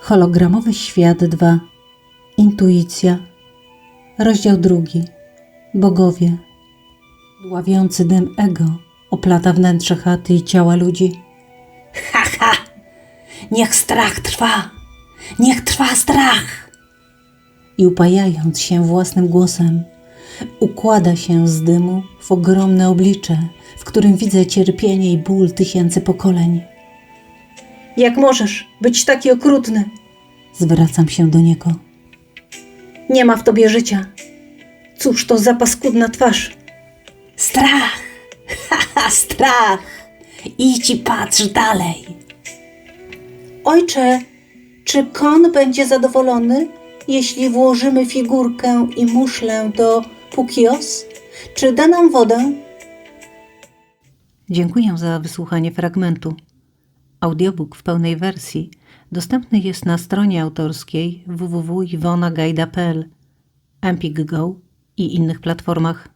Hologramowy świat 2. Intuicja. Rozdział drugi. Bogowie. Dławiący dym ego oplata wnętrze chaty i ciała ludzi. Ha, ha! Niech strach trwa! Niech trwa strach! I upajając się własnym głosem, układa się z dymu w ogromne oblicze, w którym widzę cierpienie i ból tysięcy pokoleń. Jak możesz być taki okrutny? Zwracam się do niego. Nie ma w tobie życia. Cóż to za paskudna twarz? Strach! Haha, strach! Idź i patrz dalej. Ojcze, czy kon będzie zadowolony, jeśli włożymy figurkę i muszlę do Pukios? Czy da nam wodę? Dziękuję za wysłuchanie fragmentu. Audiobook w pełnej wersji dostępny jest na stronie autorskiej www.iwonagajda.pl, Empik Go i innych platformach.